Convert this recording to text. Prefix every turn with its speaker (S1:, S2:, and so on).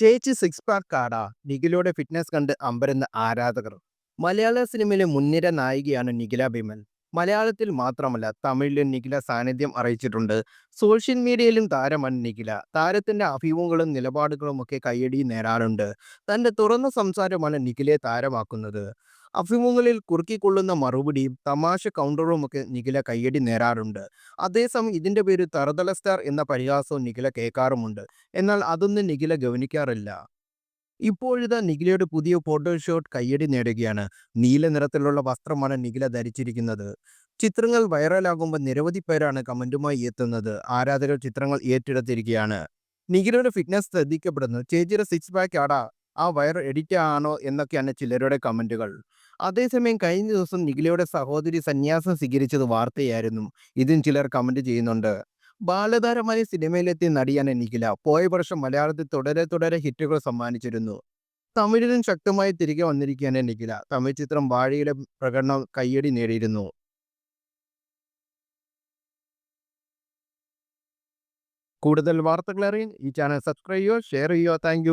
S1: ചേച്ചി six pack കാടാ നിഖിലയുടെ ഫിറ്റ്നസ് കണ്ട് അമ്പരന്ന ആരാധകർ. മലയാള സിനിമയിലെ മുൻനിര നായികയാണ് നിഖില ഭീമൻ മലയാളത്തിൽ മാത്രമല്ല തമിഴിലും നിഖില സാന്നിധ്യം അറിയിച്ചിട്ടുണ്ട്. സോഷ്യൽ മീഡിയയിലും താരമാണ് നിഖില. താരത്തിന്റെ അഭിമുഖങ്ങളും നിലപാടുകളും ഒക്കെ കയ്യടി നേടാറുണ്ട് തന്റെ തുറന്ന സംസാരമാണ് നിഖിലയെ താരമാക്കുന്നത്. അഭിമുഖങ്ങളിൽ കുറുക്കിക്കൊള്ളുന്ന മറുപടിയും തമാശ കൗണ്ടറും ഒക്കെ നിഖില കയ്യടി നേരാറുണ്ട്. അതേസമയം ഇതിന്റെ പേര് തറതല സ്റ്റാർ എന്ന പരിഹാസവും നിഖില കേൾക്കാറുമുണ്ട്. എന്നാൽ അതൊന്നും നിഖില ഗവനിക്കാറില്ല ഇപ്പോഴിതാ നിഖിലയുടെ പുതിയ ഫോട്ടോഷോട്ട് കയ്യടി നേടുകയാണ്. നീല നിറത്തിലുള്ള വസ്ത്രമാണ് നിഖില ധരിച്ചിരിക്കുന്നത്. ചിത്രങ്ങൾ വൈറലാകുമ്പോൾ നിരവധി പേരാണ് കമന്റുമായി എത്തുന്നത്. ആരാധകർ ചിത്രങ്ങൾ ഏറ്റെടുത്തിരിക്കുകയാണ്. നിഖിലയുടെ ഫിറ്റ്നസ് ശ്രദ്ധിക്കപ്പെടുന്നു. ചേച്ചിയുടെ സിക്സ് പാക്ക് ആടാ ആ വയർ എഡിറ്റ് ആണോ എന്നൊക്കെയാണ് ചിലരുടെ കമന്റുകൾ. അതേസമയം കഴിഞ്ഞ ദിവസം നിഖിലയുടെ സഹോദരി സന്യാസം സ്വീകരിച്ചത് വാർത്തയായിരുന്നു. ഇതും ചിലർ കമന്റ് ചെയ്യുന്നുണ്ട്. ബാലതാരമായി സിനിമയിലെത്തിയ നടിയാണ് നിഖില. പോയ വർഷം മലയാളത്തിൽ തുടരെ തുടരെ ഹിറ്റുകൾ സമ്മാനിച്ചിരുന്നു. തമിഴിലും ശക്തമായി തിരികെ വന്നിരിക്കുകയാണ് നിഖില. തമിഴ് ചിത്രം വാഴയിലെ പ്രകടനം കയ്യടി നേടിയിരുന്നു. കൂടുതൽ വാർത്തകൾ അറിയാൻ ഈ ചാനൽ സബ്സ്ക്രൈബ് ചെയ്യുക ഷെയർ ചെയ്യുക. താങ്ക്